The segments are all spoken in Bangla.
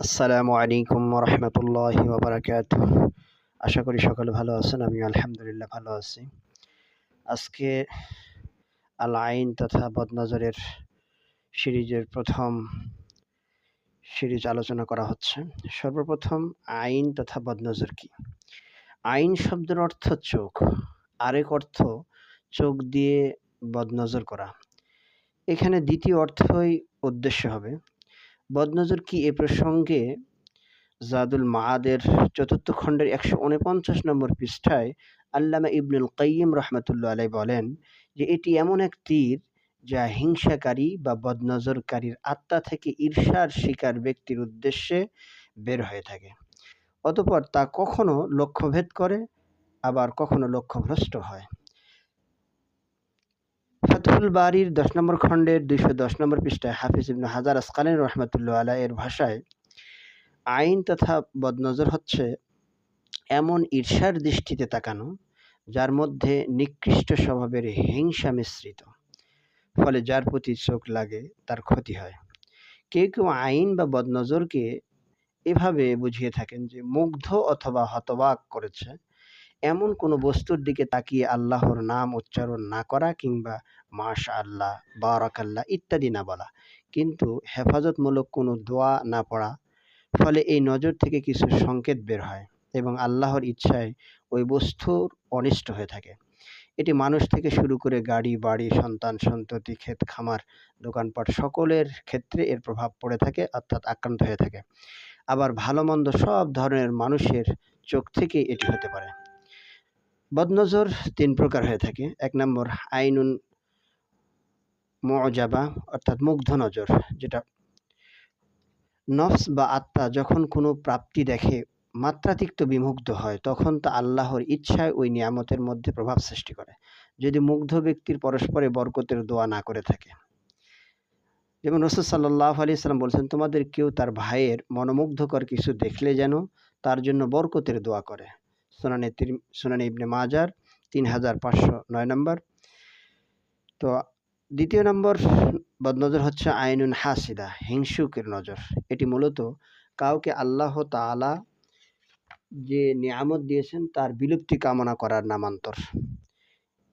আসসালামু আলাইকুম রহমতুল্লাহ বারাকাত আশা করি সকলে ভালো আছেন আমি আলহামদুলিল্লাহ ভালো আছি। আজকে আল আইন তথা বদনজরের সিরিজের প্রথম সিরিজ আলোচনা করা হচ্ছে। সর্বপ্রথম আইন তথা বদনজর কি? আইন শব্দের অর্থ চোখ, আরেক অর্থ চোখ দিয়ে বদনজর করা। এখানে দ্বিতীয় অর্থই উদ্দেশ্য হবে। বদনজর কি এ প্রসঙ্গে জাদুল মাহাদের চতুর্থ খণ্ডের একশো উনপঞ্চাশ নম্বর পৃষ্ঠায় আল্লামা ইবনুল কাইম রহমতুল্লা আলাই বলেন যে এটি এমন এক তীর যা হিংসাকারী বা বদনজরকারীর আত্মা থেকে ঈর্ষার শিকার ব্যক্তির উদ্দেশ্যে বের হয়ে থাকে। অতপর তা কখনো লক্ষ্যভেদ করে, আবার কখনো লক্ষ্যভ্রষ্ট হয়। ফাতহুল বাড়ির দশ নম্বর খণ্ডের দুইশো দশ নম্বর পৃষ্ঠায় হাফিজ ইবনু হাজার আসকালীন রহমতুল্লাহ আলাহ এর ভাষায় আইন তথা বদনজর হচ্ছে এমন ঈর্ষার দৃষ্টিতে তাকানো, যার মধ্যে নিকৃষ্ট স্বভাবের হিংসা মিশ্রিত, ফলে যার প্রতি চোখ লাগে তার ক্ষতি হয়। কেউ কেউ আইন বা বদনজরকে এভাবে বুঝিয়ে থাকেন যে মুগ্ধ অথবা হতবাক করেছে এমন কোনো বস্তুর দিকে তাকিয়ে আল্লাহর নাম উচ্চারণ না করা কিংবা মাশা আল্লাহ বারাকাল্লাহ ইত্যাদি না বলা। কিন্তু হেফাজতমূলক কোনো দোয়া না পড়া, ফলে এই নজর থেকে কিছু সংকেত বের হয় এবং আল্লাহর ইচ্ছায় ওই বস্তুর অনিষ্ট হয়ে থাকে। এটি মানুষ থেকে শুরু করে গাড়ি, বাড়ি, সন্তান, সন্ততি, ক্ষেত খামার, দোকানপাট সকলের ক্ষেত্রে এর প্রভাব পড়ে থাকে, অর্থাৎ আক্রান্ত হয়ে থাকে। আবার ভালো মন্দ সব ধরনের মানুষের চোখ থেকে এটি হতে পারে। বদনজর তিন প্রকার হয়ে থাকে। এক নম্বর, আইনুন মজাবা, অর্থাৎ মুগ্ধ নজর, যেটা নফস বা আত্মা যখন কোনো প্রাপ্তি দেখে মাত্রাতিক্ত বিমুগ্ধ হয়, তখন তা আল্লাহর ইচ্ছায় ওই নিয়ামতের মধ্যে প্রভাব সৃষ্টি করে। যদি মুগ্ধ ব্যক্তির পরস্পরে বরকতের দোয়া না করে থাকে। যেমন রসুল সাল্লাহ আলি সাল্লাম বলছেন, তোমাদের কেউ তার ভাইয়ের মনোমুগ্ধকর কিছু দেখলে যেন তার জন্য বরকতের দোয়া করে। সোনানে সোনানে ইবনে মাজার তিন হাজার পাঁচশো নয় নম্বর। তো দ্বিতীয় নম্বর বদনজর হচ্ছে আইনুন হাসিদা হিংসুকের নজর। এটি মূলত কাউকে আল্লাহ তালা যে নিয়ামত দিয়েছেন তার বিলুপ্তি কামনা করার নামান্তর।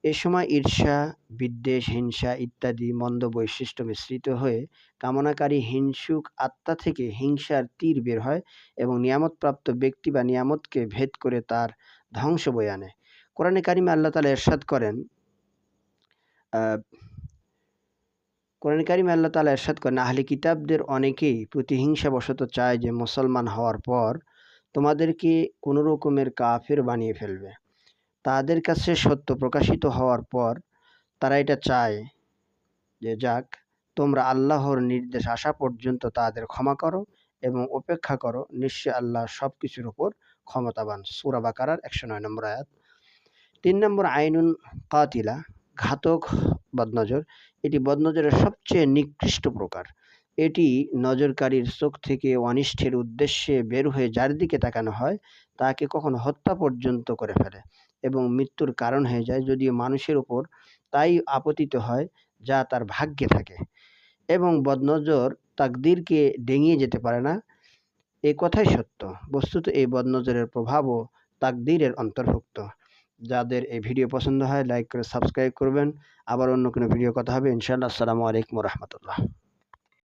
এ সময় ঈর্ষা, বিদ্বেষ, হিংসা ইত্যাদি মন্দ বৈশিষ্ট্য মিশ্রিত হয়ে কামনাকারী হিংসুক আত্মা থেকে হিংসার তীর বের হয় এবং নিয়ামতপ্রাপ্ত ব্যক্তি বা নিয়ামতকে ভেদ করে তার ধ্বংস বয়ে আনে। কোরআনে কারিমে আল্লাহ তালা এরশাদ করেন কোরআন কারিম আল্লাহ তালা এরশাদ করেন, আহলি কিতাবদের অনেকেই প্রতিহিংসাবশত চায় যে মুসলমান হওয়ার পর তোমাদেরকে কোনো রকমের কাফের বানিয়ে ফেলবে। তাদের কাছে সত্য প্রকাশিত হওয়ার পর তারা এটা চায় যে যাক, তোমরা আল্লাহর নির্দেশ আসা পর্যন্ত তাদের ক্ষমা করো এবং অপেক্ষা করো। নিশ্চয় আল্লাহ সব কিছুর ওপর ক্ষমতাবান। সুরা বাকারার একশো নয় নম্বর আয়াত। তিন নম্বর আইনুন কাতিলা, ঘাতক বদনজর। এটি বদনজরের সবচেয়ে নিকৃষ্ট প্রকার। এটি নজরকারীর চোখ থেকে অনিষ্ঠের উদ্দেশ্যে বের হয়ে যার দিকে তাকানো হয়, তাকে কখনো হত্যা পর্যন্ত করে ফেলে। এবং মৃত্যুর কারণ হয়ে যায় যদিও মানুষের উপর তাই আপতিত হয় যা তার ভাগ্যে থাকে। এবং বদনজর তাকদিরকে ডেঙিয়ে যেতে পারে না। এ কথাই সত্য। বস্তুত এই বদনজরের প্রভাবও তাকদিরের অন্তর্ভুক্ত। যাদের এই ভিডিও পছন্দ হয়, লাইক করে সাবস্ক্রাইব করবেন। আবার অন্য কোনো ভিডিও কথা হবে। ইনশাআল্লাহ। আসসালামু আলাইকুম রহমতুল্লাহ।